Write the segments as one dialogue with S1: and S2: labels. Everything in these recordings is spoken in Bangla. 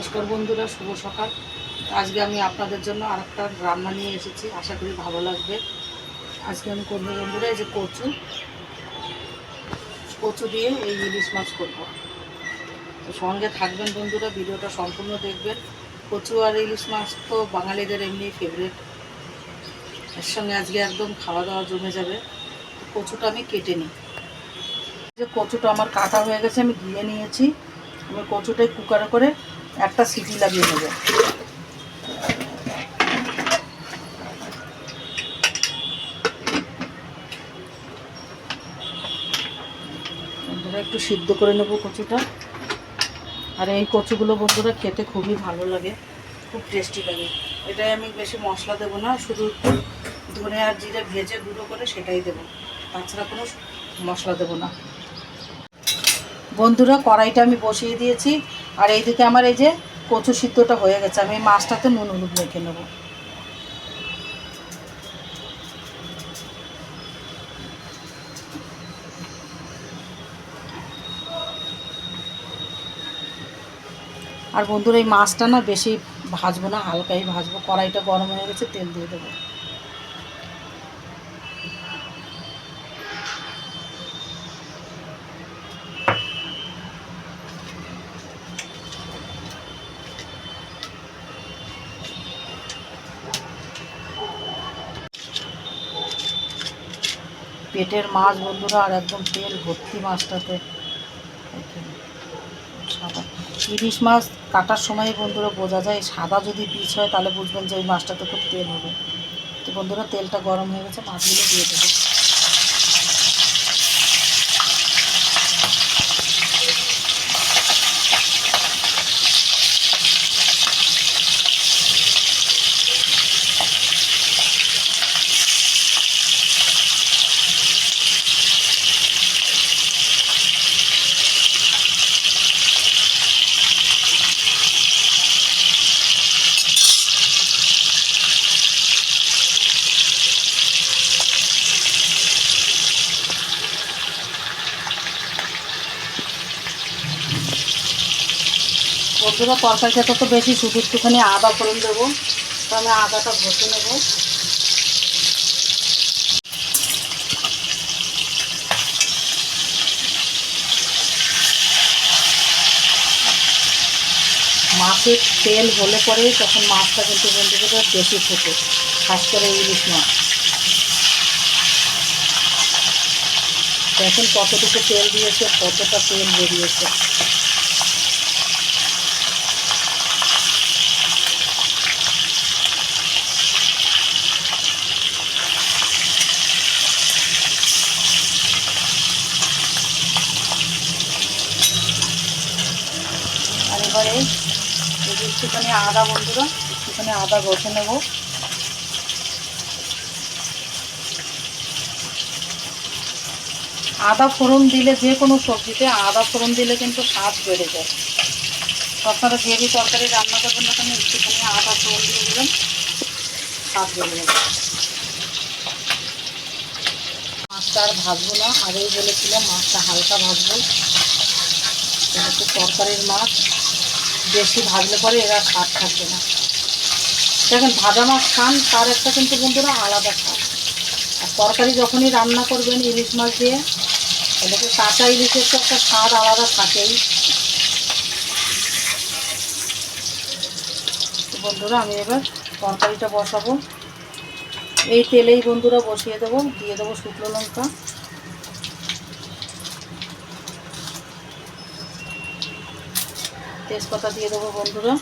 S1: নমস্কার বন্ধুরা, শুভ সকাল। আজকে আমি আপনাদের জন্য আরেকটা রান্না নিয়ে এসেছি, আশা করি ভালো লাগবে। আজকে আমি করব বন্ধুরা, এই যে কচু। কচু দিয়ে এই ইলিশ মাছ করব। তো সঙ্গে থাকবেন বন্ধুরা, ভিডিওটা সম্পূর্ণ দেখবেন। কচু আর ইলিশ মাছ তো বাঙালিদের এমনি ফেভারিট এর সঙ্গে আজকে একদম খাওয়া দাওয়া জমে যাবে। কচুটা আমি কেটে নিই। যে কচুটা আমার কাটা হয়ে গেছে, আমি ধুয়ে নিয়েছি। আমি কচুটাই কুকারে করে একটা সিটি লাগিয়ে নেব। একটু সিদ্ধ করে নেব কচুটা। আর এই কচুগুলো বন্ধুরা খেতে খুবই ভালো লাগে, খুব টেস্টি লাগে। এটাই আমি বেশি মশলা দেবো না, শুধু ধনে আর জিরে ভেজে গুঁড়ো করে সেটাই দেবো। তাছাড়া কোনো মশলা দেবো না। বন্ধুরা, কড়াইটা আমি বসিয়ে দিয়েছি। আর এইদিকে আমার এই যে কচু সিদ্ধটা হয়ে গেছে, আমি এই মাছটাতে নুন হলুদ মেখে নেব। আর বন্ধুরা, এই মাছটা না বেশি ভাজবো না, হালকাই ভাজবো, কড়াইটা গরম হয়ে গেছে, তেল দিয়ে দেবো। পেটের মাছ বন্ধুরা, আর একদম তেল ভর্তি মাছটাতে। সাদা। ইলিশ মাছ কাটার সময় বন্ধুরা বোঝা যায়, সাদা যদি বীজ হয় তাহলে বুঝবেন যে ওই মাছটাতে খুব তেল হবে। তো বন্ধুরা, তেলটা গরম হয়ে গেছে, মাছগুলো দিয়ে দেবো। বন্ধুরা, তরকারিটা তো বেশি, শুধু একটুখানি আদা ফোড়ন দেবো। তো আমি আদাটা ঘষে নেব। মাছের তেল হলে পরে তখন মাছটা কিন্তু বন্ধুদের বেশি ফোটে খাস করে ইলিশ মাছ। দেখুন কতটুকু তেল দিয়েছে, কতটা তেল বেরিয়েছে। এবারে একটুখানি আদা বন্ধুরা, একটুখানি আদা ঘষে নেব। আদা ফোড়ন দিলে যে কোনো সবজিতে আদা ফোড়ন দিলে কিন্তু স্বাদ বেড়ে যায়। আপনারা গ্রেভি তরকারি রান্না করবেন না কেন, একটুখানি আদা ফোড়ন দিয়ে দিলেন, স্বাদ বেড়ে যাবে মাছটা আর ভাজবো না, আগেই বলেছিলাম মাছটা হালকা ভাজবো। তরকারির মাছ। বেশি ভাজলে পরে এরা স্বাদ থাকবে না। দেখেন ভাজা মাছ খান, তার একটা কিন্তু বন্ধুরা আলাদা স্বাদ। আর তরকারি যখনই রান্না করবেন ইলিশ মাছ দিয়ে তো কাঁচা ইলিশের তো একটা স্বাদ আলাদা থাকেই। বন্ধুরা, আমি এবার তরকারিটা বসাবো। এই তেলেই বন্ধুরা বসিয়ে দেবো, দিয়ে দেবো শুকনো লঙ্কা। তেজপাতা দিয়ে দেবো বন্ধুরা।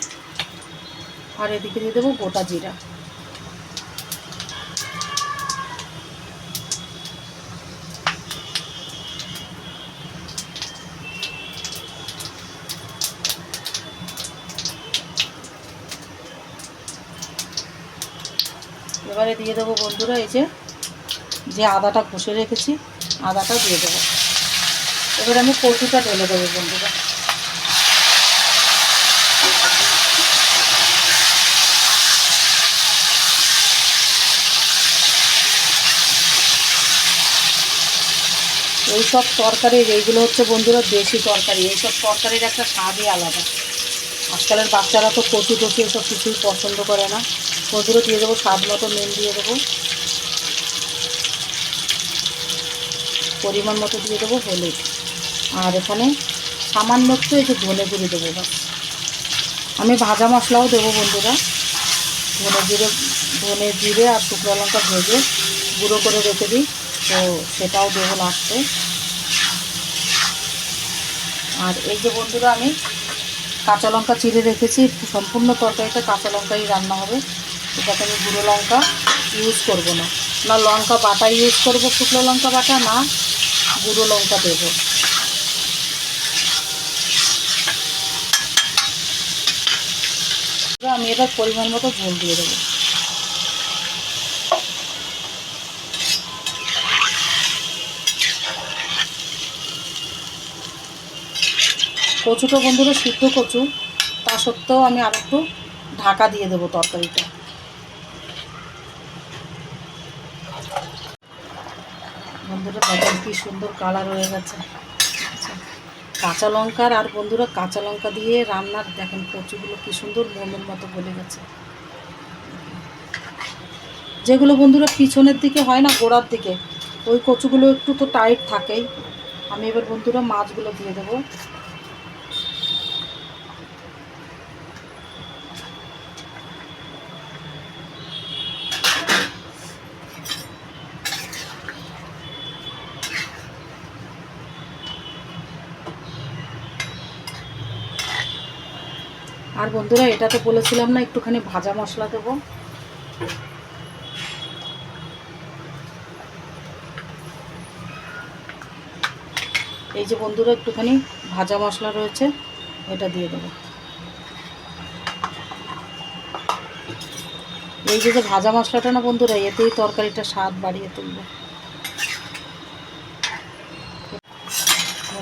S1: আর এদিকে দিয়ে দেবো গোটা জিরা। এবারে দিয়ে দেবো বন্ধুরা এই যে যে আদাটা ঘষে রেখেছি, আদাটা দিয়ে দেবো। এবার আমি কচুটা ঢেলে দেবো বন্ধুরা। এইসব তরকারির, এইগুলো হচ্ছে বন্ধুরা দেশি তরকারি, এইসব তরকারির একটা স্বাদই আলাদা। আজকালের বাচ্চারা তো কচু টচু এসব কিছুই পছন্দ করে না। বন্ধুরা দিয়ে দেবো, স্বাদ মতো নুন দিয়ে দেবো। পরিমাণ মতো দিয়ে দেবো হলুদ। আর এখানে সামান্য একটু এই যে ধনে গুঁড়ি দেবো বাস আমি ভাজা মশলাও দেবো বন্ধুরা। ধনে জিরে ধনে জিরে আর শুকনো লঙ্কা ভেজে গুঁড়ো করে রেখে দিই। তো সেটাও দেবো লাস্টে আর এই যে বন্ধুরা, আমি কাঁচা লঙ্কা চিড়ে রেখেছি। সম্পূর্ণ তরকারিটা কাঁচা লঙ্কাই রান্না হবে। এটাতে আমি গুঁড়ো লঙ্কা ইউজ করব না। না, লঙ্কা বাটা ইউজ করব, শুকনো লঙ্কা বাটা, না গুঁড়ো লঙ্কা দেবো। আমি এবার পরিমাণ মতো ঝোল দিয়ে দেবো। কচুটা বন্ধুরা সিদ্ধ কচু তা সত্ত্বেও আমি আর একটু ঢাকা দিয়ে দেবো তরকারিটা। বন্ধুরা দেখেন কি সুন্দর কালার হয়ে গেছে। আচ্ছা, কাঁচা লঙ্কার আর বন্ধুরা কাঁচা লঙ্কা দিয়ে রান্নার দেখেন কচুগুলো কি সুন্দর মোমের মতো গলে গেছে। যেগুলো বন্ধুরা পিছনের দিকে হয় না গোড়ার দিকে ওই কচুগুলো একটু তো টাইট থাকেই। আমি এবার বন্ধুরা মাছগুলো দিয়ে দেবো। আর বন্ধুরা এটা তো বলেছিলাম না, একটুখানি ভাজা মশলা দেবো। এই যে বন্ধুরা, একটুখানি ভাজা মশলা রয়েছে, এটা দিয়ে দেবো। এই যে যে ভাজা মশলাটা না বন্ধুরা, এতেই তরকারিটা স্বাদ বাড়িয়ে তুলবে।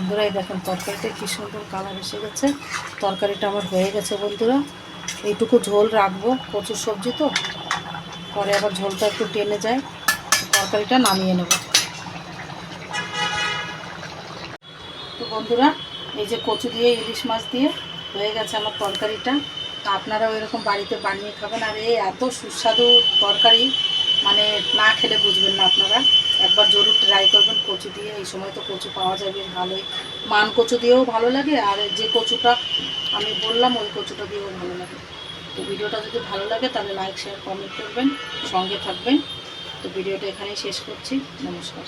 S1: বন্ধুরা, এই দেখেন তরকারিটা কি সুন্দর কালার এসে গেছে। তরকারিটা আমার হয়ে গেছে বন্ধুরা। এইটুকু ঝোল রাখব, কচুর সবজি তো। পরে আবার ঝোলটা একটু টেনে যায়, তরকারিটা নামিয়ে নেব। তো বন্ধুরা, এই যে কচু দিয়ে, ইলিশ মাছ দিয়ে হয়ে গেছে আমার তরকারিটা। তো আপনারাও এরকম বাড়িতে বানিয়ে খাবেন। আর এই এত সুস্বাদু তরকারি মানে না খেলে বুঝবেন না আপনারা। একবার জরুর ট্রাই করবেন কচু দিয়ে, এই সময় তো কচু পাওয়া যায় বেশ ভালোই। মান কচু দিয়েও ভালো লাগে, আর যে কচুটা আমি বললাম, ওই কচুটা দিয়েও ভালো লাগে। তো ভিডিওটা যদি ভালো লাগে, তাহলে লাইক শেয়ার কমেন্ট করবেন, সঙ্গে থাকবেন। তো ভিডিওটা এখানেই শেষ করছি। নমস্কার।